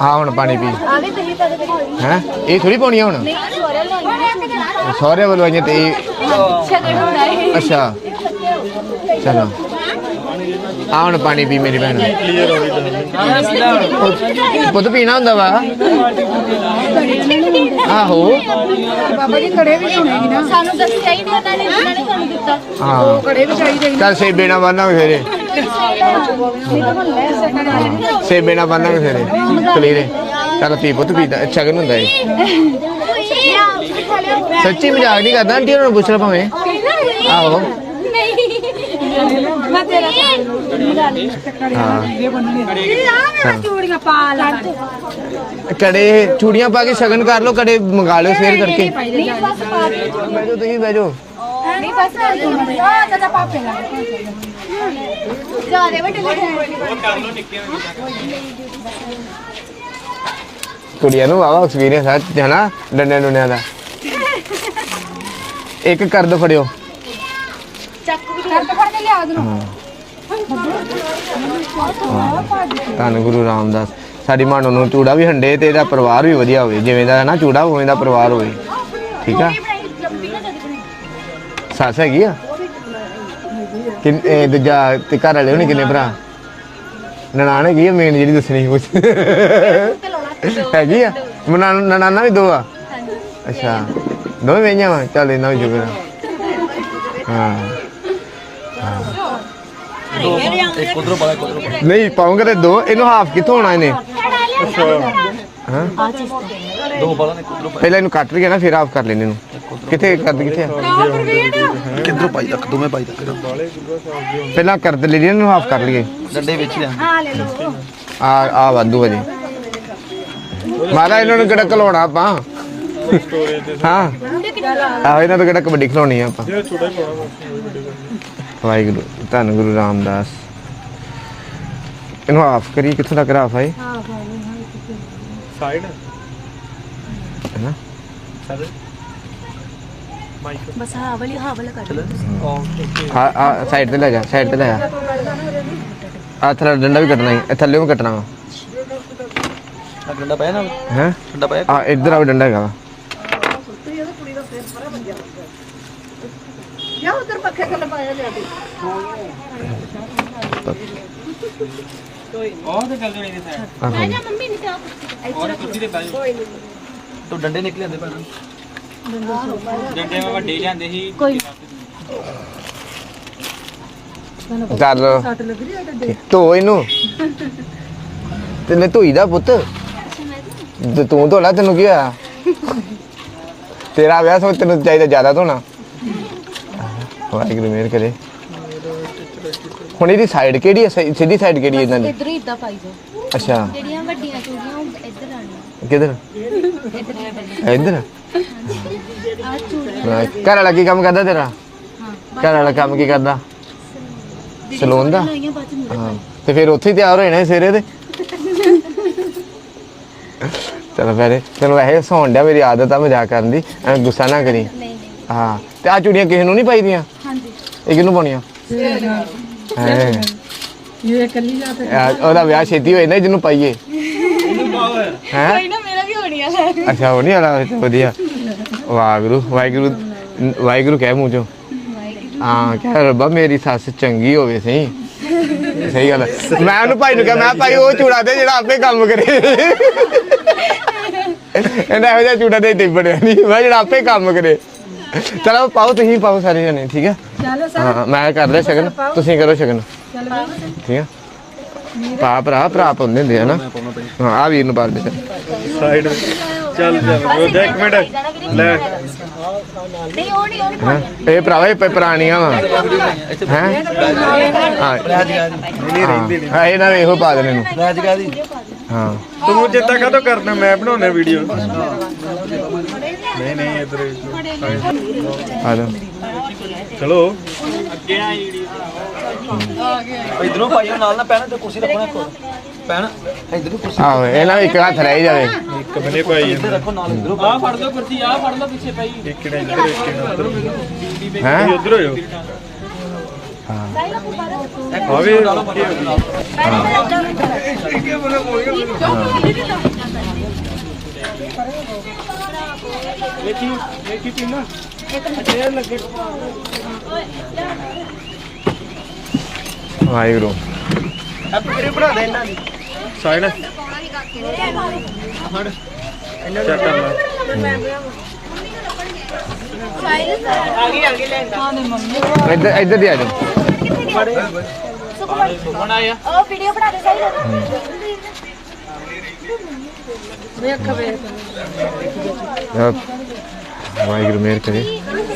ਹਾਂ ਹੁਣ ਪਾਣੀ ਪੀ। ਆ ਵੀ ਤੁਸੀਂ ਤਾਂ ਕਰੀ ਹੋਈ ਹੈ? ਇਹ ਥੋੜੀ ਪਾਉਣੀ ਹੁਣ? ਨਹੀਂ ਸੋਰੇ ਲਾਈ ਸਹੁਰੇ ਵੱਲੋਂ ਆਈਆਂ ਤੇ ਇਹ ਸ਼ਗਨ ਹੁੰਦਾ ਹੈ ਅੱਛਾ। ਚਲੋ। ਆ ਹੁਣ ਪਾਣੀ ਪੀ ਮੇਰੀ ਭੈਣ। ਪੁੱਤ ਪੀਣਾ ਹੁੰਦਾ ਵਾ? ਆਹੋ। ਬਾਬਾ ਜੀ ਕੜੇ ਵੀ ਹੋਣੇ ਸੀ ਨਾ। ਸਾਨੂੰ ਦੱਸਿਆ ਹੀ ਨਹੀਂ ਉਹਨਾਂ ਨੇ ਉਹਨਾਂ ਨੇ ਸਾਨੂੰ ਦਿੱਤਾ। ਹਾਂ। ਕੜੇ ਵੀ ਚਾਹੀਦੇ ਸੀ ਚੱਲ ਸੇਬੇ ਨਾਲ ਬੰਨਾਂਗੇ ਫੇਰੇ। ਸੇਬੇ ਨਾਲ ਬੰਨਾਂਗੇ ਫੇਰੇ ਕਲੀਰੇ। ਚੱਲ ਪੀ ਪੁੱਤ ਪੀਦਾ ਅੱਛਾ ਕਿ ਹੁੰਦਾ ਏ ਸੱਚੀ ਮਜ਼ਾਕ ਨਹੀਂ ਕਰਦਾ ਆਂਟੀ ਉਹਨਾਂ ਨੂੰ ਪੁੱਛ ਲੈ ਭਾਵੇਂ। ਆਹੋ। ਮੈਂ ਤੇਰਾ ਹਾਂ। ਚੱਲ। ਚੂੜੀਆਂ ਪਾ ਲਾ ਕੜੇ ਚੂੜੀਆਂ ਪਾ ਕੇ ਸ਼ਗਨ ਕਰ ਲਓ ਕੜੇ ਮੰਗਾ ਲਿਓ ਫੇਰ ਕਰਕੇ ਨਹੀਂ ਬਸ ਪਾ ਦੇ ਬੈਜੋ ਤੁਸੀਂ ਬੈਜੋ ਨਹੀਂ ਬਸ ਕਰ ਦੋ ਆ ਚਾਚਾ ਪਾਪੇ ਲਾ ਜਿਆਦੇ ਵੱਡੇ ਲੱਗੇ ਕੁੜੀਆਂ ਨੂੰ ਵਾਵਾ ਐਕਸਪੀਰੀਅੰਸ ਹੈ ਜਨਾ ਡੰਡੇ ਡੁੰਡਿਆਂ ਦਾ। ਇੱਕ ਫੜਿਓ ਕਰ ਫੜ ਕੇ ਲਿਆ ਉਹਨੂੰ ਧੰਨ ਗੁਰੂ ਰਾਮਦਾਸ। ਸਾਡੀ ਮਾਨੋ ਨੂੰ ਚੂੜਾ ਵੀ ਹੰਡੇ ਤੇ ਇਹਦਾ ਪਰਿਵਾਰ ਵੀ ਵਧੀਆ ਹੋਵੇ। ਜਿਵੇਂ ਦਾ ਹੈ ਨਾ ਚੂੜਾ ਉਵੇਂ ਦਾ ਪਰਿਵਾਰ ਹੋਵੇ। ਠੀਕ ਆ? ਸੱਸ ਹੈਗੀ ਆ? ਕਿੰਨ ਇਹ ਦੂਜਾ ਤੇ ਘਰ ਵਾਲੇ ਹੋਣੇ ਕਿੰਨੇ ਭਰਾ? ਨਨਾਣ ਹੈਗੀ ਆ ਮੇਨ ਜਿਹੜੀ ਦੱਸਣੀ ਕੁਛ ਹੈਗੀ ਆ? ਨਨਾਣ ਵੀ ਦੋ ਆ? ਅੱਛਾ। ਦੋਵੇਂ ਵੇਈਆਂ ਵਾ? ਚੱਲ ਇਹਨਾਂ ਵੀ ਹਾਂ। ਇੱਕ ਉਧਰੋਂ ਪਾ ਇੱਕ ਉਧਰੋਂ ਨਹੀਂ ਪਾਉਂਗਾ ਤੇ ਦੋ। ਇਹਨੂੰ ਹਾਫ ਕਿੱਥੋਂ ਹੋਣਾ ਇਹਨੇ? ਹਾਂ ਦੋ ਪਾ ਇੱਕ ਉਧਰੋਂ ਪਹਿਲਾਂ ਇਹਨੂੰ ਕੱਟ ਲਈਏ ਨਾ ਫਿਰ ਹਾਫ ਕਰ ਲੈਣੇ ਇਹਨੂੰ। ਕਿੱਥੇ ਕਰਦ ਕਿੱਥੇ? ਆ ਕਿੱਧਰੋਂ ਪਾਈ ਤੱਕ? ਦੋਵੇਂ ਪਾਈ ਤੱਕ। ਪਹਿਲਾਂ ਕਰਦ ਲੈ ਲਈ ਇਹਨੂੰ ਹਾਫ ਕਰ ਲਈਏ। ਡੰਡੇ ਵਿੱਚ ਲਿਆ ਹਾਂ ਲੈ ਲਓ। ਆ ਆ ਵਾਧੂ ਵਜੇ ਮਾਰਾ ਇਹਨਾਂ ਨੂੰ ਕਿਹੜਾ ਘਲਾਉਣਾ ਆਪਾਂ? ਹਾਂ। ਆ ਇਹਨਾਂ ਤੋਂ ਕਿਹੜਾ ਕਬੱਡੀ ਆ ਆਪਾਂ? ਵਾਹਿਗੁਰੂ ਧੰਨ ਗੁਰੂ ਰਾਮਦਾਸ। ਇਹਨੂੰ ਹਾਫ ਕਰੀ ਕਿੱਥੋਂ ਤੱਕ ਹਾਫ ਹੈ ਸਾਈਡ ਹੈਨਾ? ਬਸ ਹਾਂ ਵਾਲੀ ਹਾਂ ਵਾਲਾ ਕੱਢ ਆ ਆ ਸਾਈਡ ਤੇ ਲੈ ਜਾ ਸਾਈਡ ਤੇ ਲੈ ਜਾ। ਆ ਥੱਲੇ ਡੰਡਾ ਵੀ ਕੱਟਣਾ ਹੈ ਇਹ ਥੱਲੇ ਵੀ ਕੱਟਣਾ ਆ ਡੰਡਾ ਪਾਇਆ ਨਾ? ਹੈ? ਡੰਡਾ ਪਾਇਆ? ਆ ਇੱਧਰ ਆ ਵੀ ਡੰਡਾ ਹੈਗਾ ਜਾ ਉਧਰ ਪੱਖੇ ਥੱਲੇ ਪਾਇਆ ਜਾ ਕੇ ਆਹ ਹਾਂ ਜੀ। ਮੰਮੀ ਨਹੀਂ ਤਾਂ ਤੂੰ ਡੰਡੇ ਨਿਕਲੇ ਆਂਦੇ ਪੈਣਾ ਜੰਡੇ ਮੈਂ ਵੱਡੇ ਜਾਂਦੇ ਸੀ। ਕੋਈ ਚੱਲ। ਧੋ ਇਹਨੂੰ। ਤੈਨੂੰ ਧੋਈ ਦਾ ਪੁੱਤ। ਤੇ ਤੂੰ ਧੋਲਾ ਤੈਨੂੰ ਕੀ ਹੋਇਆ? ਤੇਰਾ ਵਿਆਹ ਸੋ ਤੈਨੂੰ ਚਾਹੀਦਾ ਜ਼ਿਆਦਾ ਧੋਣਾ। ਵਾਹਿਗੁਰੂ ਮਿਹਰ ਕਰੇ। ਹੁਣ ਇਹਦੀ ਸਾਈਡ ਕਿਹੜੀ ਹੈ? ਸਹੀ- ਸਿੱਧੀ ਸਾਈਡ ਕਿਹੜੀ ਹੈ ਇਹਨਾਂ ਦੀ? ਇਧਰ ਹੀ ਇਦਾਂ ਪਾਈ ਜਾਓ। ਅੱਛਾ। ਜਿਹੜੀਆਂ ਵੱਡੀਆਂ ਚੂੜੀਆਂ ਉਹ ਇੱਧਰ ਆਣੀਆਂ ਕਿੱਧਰ? ਇੱਧਰ। ਆ ਚੂੜੀਆਂ ਘਰ ਵਾਲਾ ਕੀ ਕੰਮ ਕਰਦਾ ਤੇਰਾ? ਘਰ ਵਾਲਾ ਕੰਮ ਕੀ ਕਰਦਾ? ਸਲੂਨ। ਦਾ? ਲਾਈਆਂ ਬਾਅਦ ਚ ਮੁੜ ਹਾਂ। ਤੇ ਫਿਰ ਉੱਥੇ ਹੀ ਤਿਆਰ ਹੋਏ ਨੇ ਸਵੇਰੇ ਤੇ? ਚਲੋ ਫਿਰ ਤੈਨੂੰ ਵੈਸੇ ਸੌਣ ਡਿਆ ਮੇਰੀ ਆਦਤ ਆ ਮਜ਼ਾਕ ਕਰਨ ਦੀ। ਐਵੇਂ ਗੁੱਸਾ ਨਾ ਕਰੀ। ਨਹੀਂ ਨਹੀਂ। ਹਾਂ। ਤੇ ਆ ਚੂੜੀਆਂ ਕਿਸੇ ਨੂੰ ਨਹੀਂ ਪਾਈਦੀਆਂ ਇਹ ਕਿਹਨੂੰ ਪਾਉਣੀਆਂ ਹੈ। ਇਹ ਇਕੱਲੀ ਜਾ ਤੇ ਉਹਦਾ ਵਿਆਹ ਛੇਤੀ ਹੋਏ ਨਾ ਜਿਹਨੂੰ ਪਾਈਏ। ਹੈ? ਕੋਈ ਨਾ ਮੇਰਾ ਵੀ ਹੋਣੀ ਆ। ਅੱਛਾ ਉਹ ਨਹੀਂ ਵਧੀਆ। ਵਾਹਿਗੁਰੂ ਵਾਹਿਗੁਰੂ ਵਾਹਿਗੁਰੂ ਕਹਿ ਮੂੰਹ ਚੋਂ। ਹਾਂ ਕਹਿ ਰੱਬਾ ਮੇਰੀ ਸੱਸ ਚੰਗੀ ਹੋਵੇ ਸਹੀ। ਸਹੀ ਗੱਲ ਹੈ। ਮੈਂ ਉਹਨੂੰ ਭਾਈ ਨੂੰ ਕਿਹਾ ਮੈਂ ਕਿਹਾ ਭਾਈ ਉਹ ਚੂੜਾ ਦੇ ਜਿਹੜਾ ਆਪੇ ਕੰਮ ਕਰੇ। ਇਹਦਾ ਇਹੋ ਜਿਹਾ ਚੂੜਾ ਦੇ ਬੜਿਆ ਨਹੀਂ ਮੈਂ ਜਿਹੜਾ ਆਪੇ ਕੰਮ ਕਰੇ। ਚਲੋ ਪਾਓ ਤੁਸੀਂ ਪਾਓ ਸਾਰੇ ਜਣੇ ਠੀਕ ਹੈ? ਚੱਲ ਹਾਂ ਮੈਂ ਕਰ ਲਿਆ ਸ਼ਗਨ। ਤੁਸੀਂ ਕਰੋ ਸ਼ਗਨ। ਠੀਕ ਹੈ? ਭਾ ਭਰਾ ਭਰਾ ਪਾਉਂਦੇ ਹੁੰਦੇ ਆ ਨਾ। ਹਾਂ ਆ ਵੀਰ ਨੂੰ ਪਾ ਦੇ ਸਾਈਡ ਚੱਲ ਚੱਲ ਉਹ ਦੇਖ ਇੱਕ ਮਿੰਟ। ਲੈ। ਨਹੀਂ ਉਹ ਨਹੀਂ ਉਹ ਨਹੀਂ ਹਾਂ ਇਹ ਭਰਾਵਾ ਇਹ ਪ- ਪੁਰਾਣੀਆਂ ਵਾ। ਹੈ? ਹਾਂ। ਰਾਜ ਗਾ ਦੀ ਹਾਂ ਹਾਂ, ਇਹਨਾਂ ਨੇ ਇਹੋ ਪਾ ਦੇਣੇ ਨੂੰ। ਰਾਜ ਗਾ ਦੀ। ਹਾਂ। ਤੂੰ ਜਿੱਦਾਂ ਕਾਹਤੋਂ ਕਰਨਾ ਮੈਂ ਬਣਾਉਣਾ ਵੀਡੀਓ ਨਹੀਂ ਨਹੀਂ ਇਧਰ ਆ ਜਾ ਚਲੋ। ਇਧਰੋਂ ਪਾਈ ਨਾਲ ਨਾ ਪੈਣਾ ਤੇ ਕੁਰਸੀ ਰੱਖੋ ਨਾ ਇੱਕ ਪੈਣਾ ਇਧਰੋਂ ਕੁਰਸੀ ਆਹੋ ਇਹਨਾਂ ਇੱਕ ਹੱਥ ਰਹਿ ਜਾਵੇ। ਇੱਕ ਬਨੇ ਪਾਈ ਇੱਧਰ ਰੱਖੋ ਨਾਲ ਇਧਰੋਂ। ਆ ਫੜ ਲਓ ਕੁਰਸੀ ਆ ਫੜ ਲਓ ਪਿੱਛੇ ਪਈ ਇੱਕ ਨੇ ਇੱਧਰ ਇੱਕ ਨੇ ਉੱਧਰ ਹੈ? ਉੱਧਰ ਹੋਇਓ। ਆ ਵੀ ਵਾਹਿਗੁਰੂ ਸਾਈਡ ਚੱਕ ਕਰ ਲੈ ਇੱਧਰ ਇੱਧਰ ਦੀ ਆ ਜਾਓ ਉਹ ਵੀਡੀਓ ਬਣਾ ਦੇ ਸਹੀ ਆਹ, ਵਾਹਿਗੁਰੂ ਮਿਹਰ ਕਰੇ।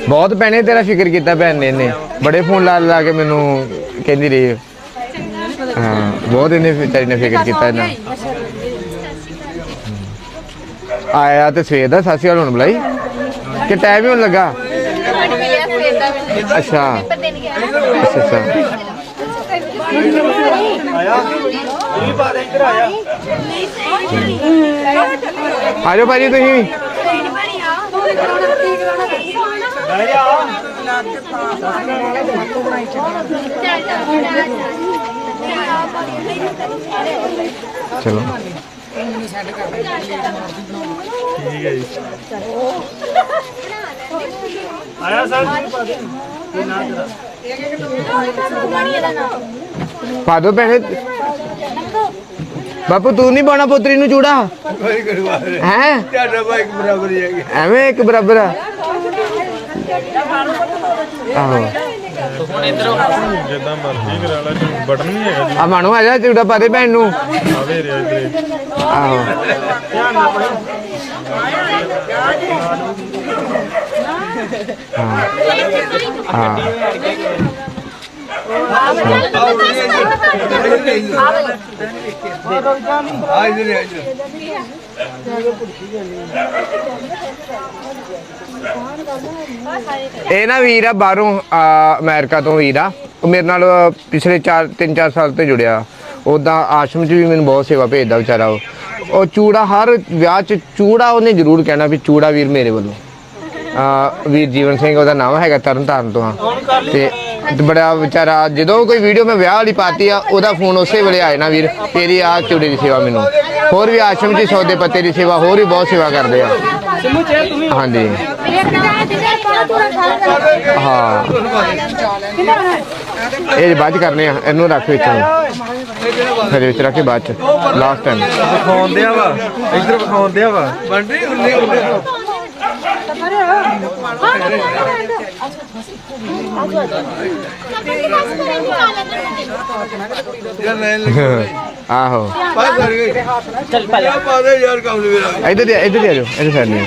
ਬਹੁਤ ਭੈਣੇ ਤੇਰਾ ਫਿਕਰ ਕੀਤਾ ਭੈਣ ਨੇ ਇਹਨੇ। ਬੜੇ ਫੋਨ ਲਾ ਲਾ ਕੇ ਮੈਨੂੰ ਕਹਿੰਦੀ ਰਹੀ ਹਾਂ। ਬਹੁਤ ਇਹਨੇ ਵਿਚਾਰੀ ਨੇ ਫਿਕਰ ਕੀਤਾ ਇਹਨਾਂ ਆਇਆ ਤੇ ਸਵੇਰ ਦਾ ਸਾਸੀ ਹੁਣ ਬੁਲਾਈ। ਕਿ ਟਾਈਮ ਹੀ ਹੋਣ ਲੱਗਾ? ਅੱਛਾ। ਅੱਛਾ ਅੱਛਾ। ਆ ਜਾਓ ਭਾਜੀ ਤੁਸੀਂ ਵੀ। ਚਲੋ। ਠੀਕ ਹੈ ਜੀ ਆਇਆ ਸਰ। ਪਾ ਦੋ ਭੈਣੇ ਬਾਪੂ ਤੂੰ ਨਹੀਂ ਪਾਉਣਾ ਪੁੱਤਰੀ ਨੂੰ ਚੂੜਾ? ਹੈ? ਤੁਹਾਡਾ ਭਾਈ ਬਰਾਬਰ ਹੀ ਹੈਗੇ। ਐਵੇਂ ਇੱਕ ਬਰਾਬਰ ਆ? ਆਹੋ। ਜਿੱਦਾਂ ਮਰਜ਼ੀ ਕਰਾ ਲੈ ਜੀ ਬਟਨ ਵੀ ਹੈਗਾ ਜੀ। ਆ ਮਾਣੋ ਆ ਜਾ ਚੂੜਾ ਪਾ ਦੇ ਭੈਣ ਨੂੰ। ਆਵੇ ਰਿਹਾ ਇੱਧਰ ਆਹੋ। ਆ ਇਧਰ ਇਹ ਨਾ ਵੀਰ ਆ ਬਾਹਰੋਂ ਆ, ਅਮਰੀਕਾ ਤੋਂ ਵੀਰ ਆ। ਉਹ ਮੇਰੇ ਨਾਲ ਪਿਛਲੇ 4 3-4 ਸਾਲ ਤੋਂ ਜੁੜਿਆ। ਉਦਾਂ ਆਸ਼ਰਮ 'ਚ ਵੀ ਮੈਨੂੰ ਬਹੁਤ ਸੇਵਾ ਭੇਜਦਾ ਵਿਚਾਰਾ ਉਹ। ਉਹ ਚੂੜਾ ਹਰ ਵਿਆਹ 'ਚ ਚੂੜਾ ਉਹਨੇ ਜ਼ਰੂਰ ਕਹਿਣਾ ਵੀ ਚੂੜਾ ਵੀਰ ਮੇਰੇ ਵੱਲੋਂ। ਆ ਵੀਰ ਜੀਵਨ ਸਿੰਘ ਉਹਦਾ ਨਾਮ ਹੈਗਾ ਤਰਨਤਾਰਨ ਤੋਂ ਤੇ ਤੇ ਬੜਾ ਵਿਚਾਰਾ ਜਦੋਂ ਕੋਈ ਵੀਡੀਓ ਮੈਂ ਵਿਆਹ ਵਾਲੀ ਪਾਤੀ ਆ ਉਹਦਾ ਫੋਨ ਉਸੇ ਵੇਲੇ ਆਏ ਨਾ ਵੀਰ ਤੇਰੀ ਆ ਚੂੜੇ ਦੀ ਸੇਵਾ ਮੈਨੂੰ। ਹੋਰ ਵੀ ਆਸ਼ਰਮ 'ਚ ਸੌਦੇ ਪੱਤੇ ਦੀ ਸੇਵਾ ਹੋਰ ਵੀ ਬਹੁਤ ਸੇਵਾ ਕਰਦੇ ਆ। ਹਾਂਜੀ। ਹਾਂ। ਇਹ ਬਾਅਦ 'ਚ ਕਰਨੇ ਆ ਇਹਨੂੰ ਰੱਖ ਵਿੱਚ ਫਿਰ ਵਿੱਚ ਰੱਖ ਕੇ ਬਾਅਦ ਚ ਲਾਸਟ ਟਾਈਮ ਵਿਖਾਉਣ ਦਿਆ ਵਾ ਇੱਧਰ ਵਿਖਾਉਣ ਦਿਆ ਵਾ। ਬੰਦੇ ਉੱਲੇ ਉੱਲੇ ਯਾਰ ਲੈ ਲੈ ਆਹੋ ਪਾ ਕਰ ਗਈ ਚੱਲ ਪਾ ਪਾ ਦੇ ਯਾਰ ਕੰਮ ਨੂੰ ਮੇਰਾ ਇੱਧਰ ਦੀ ਇੱਧਰ ਦੀ ਆ ਜਾਓ ਇੱਧਰ ਸਾਈਡ ਨਹੀਂ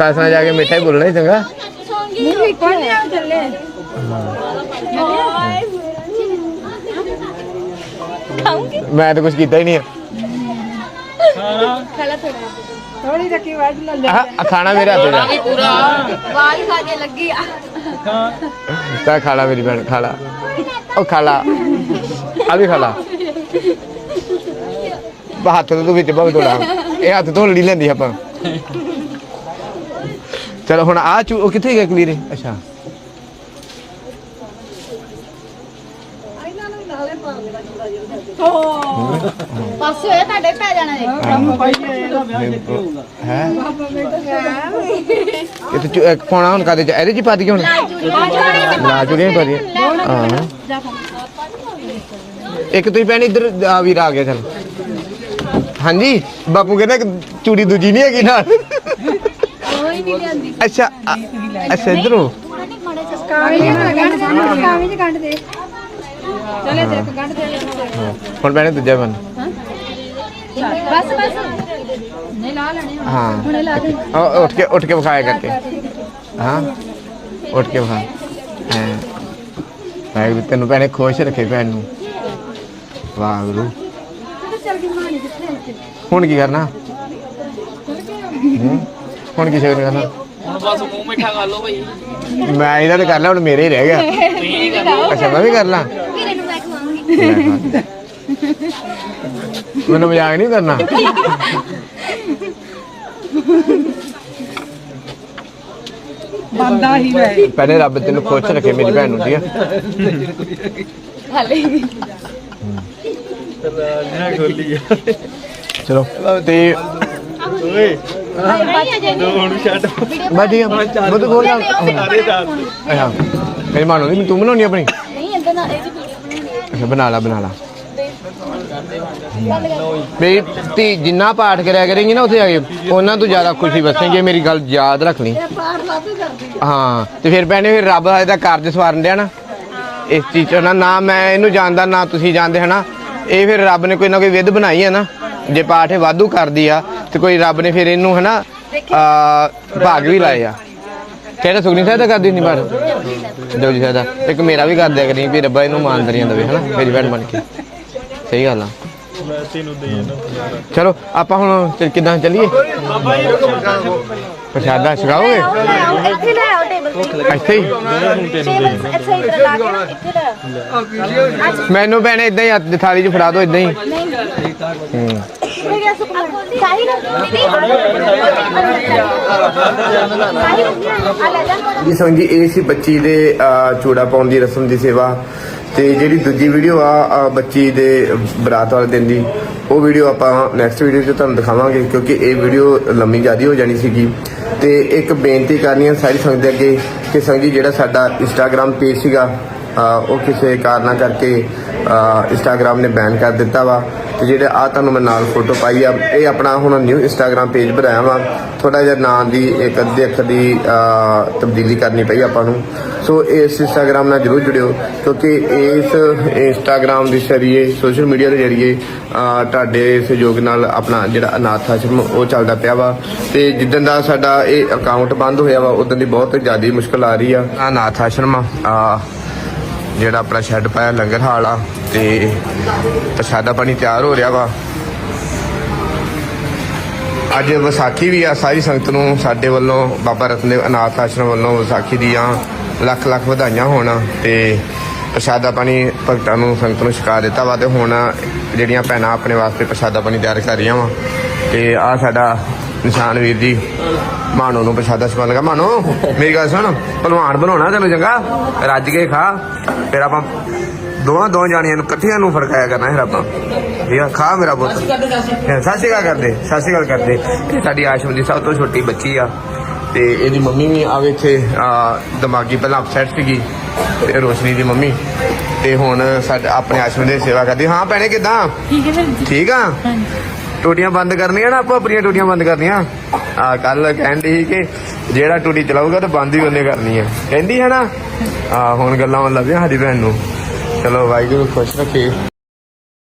ਲੈ ਬੱਬਾ ਖਾ ਮੂੰਹ ਮਿੱਠਾ ਕਰ ਤੇ ਮਿੱਠਾ ਹੀ ਬੋਲਣਾ ਹੀ ਸੱਸ ਨਾਲ ਜਾ ਕੇ ਉੱਥੇ ਬਾਲ ਸਾਈਡ ਹੈ ਸੱਸ ਨਾਲ ਜਾ ਕੇ ਮਿੱਠਾ ਹੀ ਬੋਲਣਾ ਹੀ ਚੰਗਾ ਨਹੀਂ ਵੀ ਕੋਣ ਆ ਚੱਲੇ ਖਾਉਂਗੀ ਮੈਂ ਤਾਂ ਕੁਝ ਕੀਤਾ ਹੀ ਨਹੀਂ ਆ ਖਲਾ ਥੋੜਾ ਥੋੜੀ ਰੱਖੀ ਵੱਢ ਲੈ ਆਹ, ਆਹ ਖਾਣਾ ਮੇਰੇ ਹੱਥ ਦਾ ਵਾਲ ਖਾ ਕੇ ਲੱਗੀ ਆ ਤਾਂ ਖਾ ਲਾ ਮੇਰੀ ਭੈਣ ਖਾ ਲਾ ਉਹ ਖਾ ਲਾ ਆ ਵੀ ਖਾ ਲਾ ਬਾ ਹੱਥ ਤੋਂ ਵਿੱਚ ਬਹੁਤ ਥੋੜਾ ਇਹ ਹੱਥ ਤੋਂ ਲੜੀ ਲੈਂਦੀ ਆਪਾਂ ਚਲੋ ਹੁਣ ਆ ਚੂ ਉਹ ਕਿੱਥੇ ਗਿਆ ਕਲੀਰੇ ਅੱਛਾ ਪਾਸੇ ਹੋਇਆ ਤੁਹਾਡੇ ਪੈ ਜਾਣਾ ਜੀ ਹੈ ਇਹ ਤੇ ਚੂ- ਇੱਕ ਪਾਉਣਾ ਹੁਣ ਕਾਦੇ ਚ ਇਹਦੇ ਚ ਹੀ ਪਾ ਦਈਏ ਹੁਣ ਲਾ ਚੁੜੀਆਂ ਪਾ ਦਈਏ ਹਾਂ ਇੱਕ ਤੁਸੀਂ ਭੈਣ ਇੱਧਰ ਆ ਵੀਰ ਆ ਗਿਆ ਚਲ ਹਾਂਜੀ ਬਾਪੂ ਕਹਿੰਦਾ ਕਿ ਚੂੜੀ ਦੂਜੀ ਨਹੀਂ ਹੈਗੀ ਨਾਲ ਕੋਈ ਨਹੀਂ ਲਿਆਂਦੀ। ਅੱਛਾ ਅੱਛਾ ਇਧਰੋਂ। ਕਾਵੀ ਜੀ ਨਾ ਗੰਢ ਦੇ ਕਾਵੀ ਜੀ ਗੰਢ ਦੇ। ਚਲੇ ਤੇ ਇੱਕ ਗੰਢ ਦੇ ਹੁਣ ਭੈਣੇ ਦੂਜਾ ਬਣ। ਬਸ ਬਸ। ਨਹੀਂ ਲਾ ਲੈਣੇ ਹੁਣ। ਹਾਂ। ਹੁਣੇ ਲਾ ਦੇ। ਉਹ ਉੱਠ ਕੇ ਉੱਠ ਕੇ ਵਿਖਾਇਆ ਕਰਕੇ। ਹਾਂ। ਉੱਠ ਕੇ ਵਿਖਾ। ਹਾਂ। ਵਾਹਿਗੁਰੂ ਤੈਨੂੰ ਭੈਣੇ ਖੁਸ਼ ਰੱਖੇ ਭੈਣ ਨੂੰ। ਵਾਹਿਗੁਰੂ ਚੱਲ ਗਈ ਮਾਨੀ ਕਿੱਥੇ ਹੁਣ ਕੀ ਕਰਨਾ? ਹੂੰ? ਹੁਣ ਕੀ ਸ਼ੇਰ ਕਰਨਾ ਬਸ ਮੂੰਹ ਮਿੱਠਾ ਕਰ ਲਓ ਭਾਈ ਮੈਂ ਇਹਦਾ ਤੇ ਕਰ ਲਿਆ ਹੁਣ ਮੇਰੇ ਹੀ ਰਹਿ ਗਿਆ। ਤੁਸੀਂ ਕਰ ਲਓ। ਅੱਛਾ ਮੈਂ ਵੀ ਕਰ ਲਾਂ। ਵੀਰੇ ਨੂੰ ਮੈਂ ਖਵਾਉਂਗੀ ਮੈਨੂੰ ਮਜ਼ਾਕ ਨਹੀਂ ਕਰਨਾ। ਬੰਦਾ ਹੀ ਵੈ ਪਹਿਲੇ ਰੱਬ ਤੈਨੂੰ ਖੁਸ਼ ਰੱਖੇ ਮੇਰੀ ਭੈਣ ਨੂੰ ਠੀਕ ਹੈ ਨਾ ਖੋਲੀ ਆ ਚਲੋ। ਤੇ ਓਏ। ਮੈਂ ਤਾਂ ਅੱਛਾ। ਮੇਰੀ ਮਾਂ ਨੂੰ ਤੂੰ ਬਣਾਉਣੀ ਆਪਣੀ? ਨਹੀਂ ਇਦਾਂ ਨਾ ਇਹ ਵੀਡੀਓ ਬਣਾਉਣੀ ਅੱਛਾ ਬਣਾ ਲਾ ਬਣਾ ਲਾ। ਮੇਰੀ ਧੀ ਜਿੰਨਾ ਪਾਠ ਕਰਿਆ ਕਰੇਂਗੀ ਨਾ ਉੱਥੇ ਜਾ ਕੇ ਉਹਨਾਂ ਤੋਂ ਜ਼ਿਆਦਾ ਖੁਸ਼ੀ ਵਸੇਗੀ ਇਹ ਮੇਰੀ ਗੱਲ ਯਾਦ ਰੱਖ ਲਈ। ਹਾਂ। ਤੇ ਫਿਰ ਭੈਣੇ ਫਿਰ ਰੱਬ ਇਹਦਾ ਕਾਰਜ ਸਵਾਰਨ ਡਿਆ ਨਾ। ਇਸ ਚੀਜ਼ 'ਚ ਨਾ ਨਾ ਮੈਂ ਇਹਨੂੰ ਜਾਣਦਾ ਨਾ ਤੁਸੀਂ ਜਾਣਦੇ ਹਨਾ। ਇਹ ਫਿਰ ਰੱਬ ਨੇ ਕੋਈ ਨਾ ਕੋਈ ਵਿਧ ਬਣਾਈ ਹੈ ਨਾ। ਜੇ ਪਾਠ ਇਹ ਵਾਧੂ ਕਰਦੀ ਆ ਤੇ ਕੋਈ ਰੱਬ ਨੇ ਫਿਰ ਇਹਨੂੰ ਹਨਾ ਆ ਭਾਗ ਵੀ ਲਾਏ ਆ। ਕਿਹੜਾ ਸੁਖਨੀ ਸਾਹਿਬ ਦਾ ਕਰਦੀ ਨਹੀਂ ਪਾਠ ਜੋਜੀ ਸਾਹਿਬ ਦਾ। ਇੱਕ ਮੇਰਾ ਵੀ ਕਰ ਦਿਆ ਕਰੀ ਵੀ ਰੱਬਾ ਇਹਨੂੰ ਇਮਾਨਦਾਰੀਆਂ ਦੇਵੇ ਹਨਾ ਮੇਰੀ ਭੈਣ ਬਣ ਕੇ। ਸਹੀ ਗੱਲ ਆ। ਮੈਂ ਤੈਨੂੰ ਦੇ ਜਾਣਾ ਚਲੋ ਆਪਾਂ ਹੁਣ ਕਿੱਦਾਂ ਚੱਲੀਏ? ਪ੍ਰਸ਼ਾਦਾ ਛਕਾਓਗੇ? ਇੱਥੇ ਲੈ ਆਓ ਟੇਬਲ ਤੇ ਇੱਥੇ ਹੀ ਟੇਬਲ ਇੱਥੇ ਇਧਰ ਲਾ ਕੇ ਨਾ, ਇੱਥੇ ਲੈ ਆਓ ਮੈਨੂੰ ਭੈਣੇ ਇਦਾਂ ਹੀ ਹੱਥ ਦੀ ਥਾਲੀ 'ਚ ਫੜਾ ਦਿਓ ਇਦਾਂ ਹੀ। ਹੂੰ। ਮੇਰੀ ਦੀਦੀ ਆ ਲੈ ਜਾ ਜੀ ਸੰਗ ਜੀ ਇਹ ਸੀ ਬੱਚੀ ਦੇ ਅਹ, ਚੂੜਾ ਪਾਉਣ ਦੀ ਰਸਮ ਦੀ ਸੇਵਾ। ਤੇ ਜਿਹੜੀ ਦੂਜੀ ਵੀਡੀਓ ਆ ਅਹ, ਬੱਚੀ ਦੇ ਬਰਾਤ ਵਾਲੇ ਦਿਨ ਦੀ ਉਹ ਵੀਡੀਓ ਆਪਾਂ ਨੈਕਸਟ ਵੀਡੀਓ 'ਚ ਤੁਹਾਨੂੰ ਦਿਖਾਵਾਂਗੇ ਕਿਉਂਕਿ ਇਹ ਵੀਡੀਓ ਲੰਮੀ ਜ਼ਿਆਦੀ ਹੋ ਜਾਣੀ ਸੀਗੀ। ਤੇ ਇੱਕ ਬੇਨਤੀ ਕਰਨੀ ਹੈ ਸਾਰੀ ਸੰਗਤ ਦੇ ਅੱਗੇ ਕਿ ਸੰਗ ਜੀ, ਜਿਹੜਾ ਸਾਡਾ ਇੰਸਟਾਗ੍ਰam ਪੇਜ ਸੀਗਾ ਉਹ ਕਿਸੇ ਕਾਰਨਾਂ ਕਰਕੇ ਇੰਸਟਾਗ੍ਰam ਨੇ ਬੈਨ ਕਰ ਦਿੱਤਾ ਵਾ। ਤੇ ਜਿਹੜੇ ਆ ਤੁਹਾਨੂੰ ਮੈਂ ਨਾਲ ਫੋਟੋ ਪਾਈ ਆ, ਇਹ ਆਪਣਾ ਹੁਣ ਨਿਊ ਇੰਸਟਾਗ੍ਰam ਪੇਜ ਬਣਾਇਆ ਵਾ। ਥੋੜਾ ਜਿਹਾ ਨਾਂ ਦੀ ਇੱਕ ਦਿੱਖ ਦੀ ਤਬਦੀਲੀ ਕਰਨੀ ਪਈ ਆਪਾਂ ਨੂੰ। ਸੋ ਇਸ ਇੰਸਟਾਗ੍ਰam ਨਾਲ ਜਰੂਰ ਜੁੜਿਓ, ਕਿਉਂਕਿ ਇਸ ਇੰਸਟਾਗ੍ਰam ਦੇ ਜ਼ਰੀਏ ਸੋਸ਼ਲ ਮੀਡੀਆ ਦੇ ਜ਼ਰੀਏ ਤੁਹਾਡੇ ਸਹਿਯੋਗ ਨਾਲ ਆਪਣਾ ਜਿਹੜਾ ਅਨਾਥ ਆਸ਼ਰਮ, ਉਹ ਚੱਲਦਾ ਪਿਆ ਵਾ। ਤੇ ਜਿੱਦਣ ਦਾ ਸਾਡਾ ਇਹ ਅਕਾਊਂਟ ਬੰਦ ਹੋਇਆ ਵਾ, ਉਦੋਂ ਦੀ ਬਹੁਤ ਜ਼ਿਆਦਾ ਮੁਸ਼ਕਲ ਆ ਰਹੀ ਆ। ਅਨਾਥ ਆਸ਼ਰਮ ਆ। ਜਿਹੜਾ ਆਪਣਾ ਸ਼ੈੱਡ ਪਾਇਆ ਲੰਗਰ ਹਾਲ ਆ ਤੇ ਪ੍ਰਸ਼ਾਦਾ ਪਾਣੀ ਤਿਆਰ ਹੋ ਰਿਹਾ ਵਾ। ਅੱਜ ਵਿਸਾਖੀ ਵੀ ਆ, ਸਾਰੀ ਸੰਗਤ ਨੂੰ ਸਾਡੇ ਵੱਲੋਂ ਬਾਬਾ ਰਤਨਦੇਵ ਅਨਾਥ ਆਸ਼ਰਮ ਵੱਲੋਂ ਵਿਸਾਖੀ ਦੀਆਂ ਲੱਖ ਲੱਖ ਵਧਾਈਆਂ ਹੋਣ ਤੇ ਪ੍ਰਸ਼ਾਦਾ ਪਾਣੀ ਭਗਤਾਂ ਨੂੰ, ਸੰਗਤ ਨੂੰ ਛਕਾ ਦਿੱਤਾ ਵਾ ਤੇ ਹੁਣ ਜਿਹੜੀਆਂ ਭੈਣਾਂ ਆਪਣੇ ਵਾਸਤੇ ਪ੍ਰਸ਼ਾਦਾ ਪਾਣੀ ਤਿਆਰ ਕਰ ਰਹੀਆਂ ਵਾ। ਤੇ ਆ ਸਾਡਾ ਨਿਸ਼ਾਨ ਵੀਰ ਜੀ। ਮਾਨੋ ਨੂੰ ਪ੍ਰਸ਼ਾਦਾ ਛਕਾਉਣ ਲੱਗਾ। ਮਾਨੋ ਮੇਰੀ ਗੱਲ ਸੁਣ ਭਲਵਾਨ ਬਣਾਉਣਾ ਤੈਨੂੰ ਚੰਗਾ। ਰੱਜ ਕੇ ਖਾ। ਫਿਰ ਆਪਾਂ ਦੋਵਾਂ ਦੋ ਜਾਣੀਆਂ ਨੂੰ ਇਕੱਠੀਆਂ ਨੂੰ ਫਰਕਾਇਆ ਕਰਨਾ ਹੈ ਆਪਾਂ। ਠੀਕ ਆ ਖਾ ਮੇਰਾ ਪੁੱਤ। ਸਤਿ ਸ਼੍ਰੀ ਅਕਾਲ ਕਰਦੇ ਸਤਿ ਸ਼੍ਰੀ ਅਕਾਲ ਕਰਦੇ। ਤੇ ਸਾਡੀ ਆਸ਼ਮ ਦੀ ਸਭ ਤੋਂ ਛੋਟੀ ਬੱਚੀ ਆ। ਤੇ ਇਹਦੀ ਮੰਮੀ ਵੀ ਆਵੇ ਇੱਥੇ ਆ, ਦਿਮਾਗੀ ਪਹਿਲਾਂ ਅਪਸੈਟ ਸੀਗੀ ਤੇ ਰੋਸ਼ਨੀ ਦੀ ਮੰਮੀ। ਤੇ ਹੁਣ ਸਾਡੇ ਆਪਣੇ ਆਸ਼ਮ ਦੀ ਸੇਵਾ ਕਰਦੀ। ਹਾਂ ਭੈਣੇ ਕਿਦਾਂ? ਠੀਕ ਹੈ ਠੀਕ ਆ? ਟੂਟੀਆਂ ਬੰਦ ਕਰਨੀਆਂ ਨਾ ਆਪੋ ਆਪਣੀਆਂ ਟੂਟੀਆਂ ਬੰਦ ਕਰਨੀਆਂ? ਆ ਕੱਲ ਕਹਿੰਦੀ ਸੀ ਕਿ ਜਿਹੜਾ ਟੂਟੀ ਚਲਾਊਗਾ ਤਾਂ ਬੰਦ ਹੀ ਉਹਨੇ ਕਰਨੀ ਹੈ ਕਹਿੰਦੀ ਹੈ ਨਾ? ਆ, ਹੁਣ ਗੱਲਾਂ ਲੱਭੀਆਂ ਸਾਡੀ ਭੈਣ ਨੂੰ। ਚਲੋ, ਵਾਹਿਗੁਰੂ, ਖੁਸ਼ ਰੱਖੇ